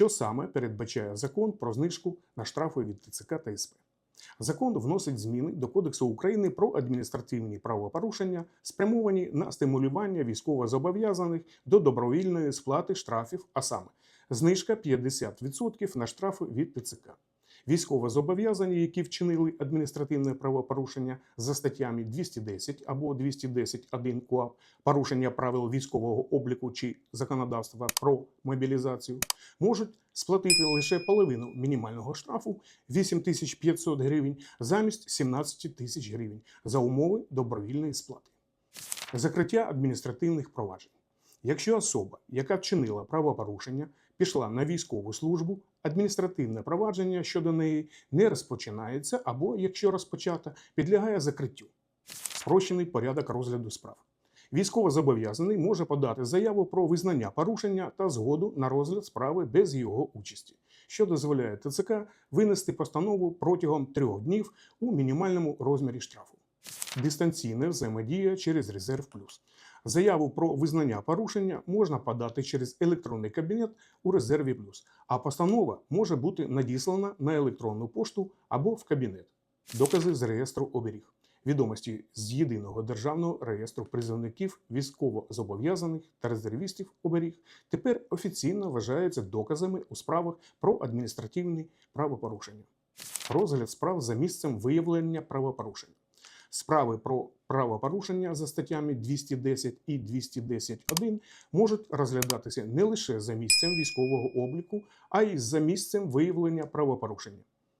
Що саме передбачає закон про знижку на штрафи від ТЦК та СП? Закон вносить зміни до Кодексу України про адміністративні правопорушення, спрямовані на стимулювання військовозобов'язаних до добровільної сплати штрафів, а саме знижка 50% на штрафи від ТЦК. Військовозобов'язані, які вчинили адміністративне правопорушення за статтями 210 або 210.1 КУАП, порушення правил військового обліку чи законодавства про мобілізацію, можуть сплатити лише половину мінімального штрафу 8500 гривень замість 17 тисяч гривень за умови добровільної сплати. Закриття адміністративних проваджень. Якщо особа, яка вчинила правопорушення, пішла на військову службу, адміністративне провадження щодо неї не розпочинається або, якщо розпочато, підлягає закриттю. Спрощений порядок розгляду справ. Військовозобов'язаний може подати заяву про визнання порушення та згоду на розгляд справи без його участі, що дозволяє ТЦК винести постанову протягом трьох днів у мінімальному розмірі штрафу. Дистанційна взаємодія через Резерв Плюс. Заяву про визнання порушення можна подати через електронний кабінет у резерві плюс, а постанова може бути надіслана на електронну пошту або в кабінет. Докази з реєстру оберіг. Відомості з єдиного державного реєстру призовників військовозобов'язаних та резервістів оберіг тепер офіційно вважаються доказами у справах про адміністративні правопорушення. Розгляд справ за місцем виявлення правопорушень. Справи про правопорушення за статтями 210 і 210.1 можуть розглядатися не лише за місцем військового обліку, а й за місцем виявлення правопорушення.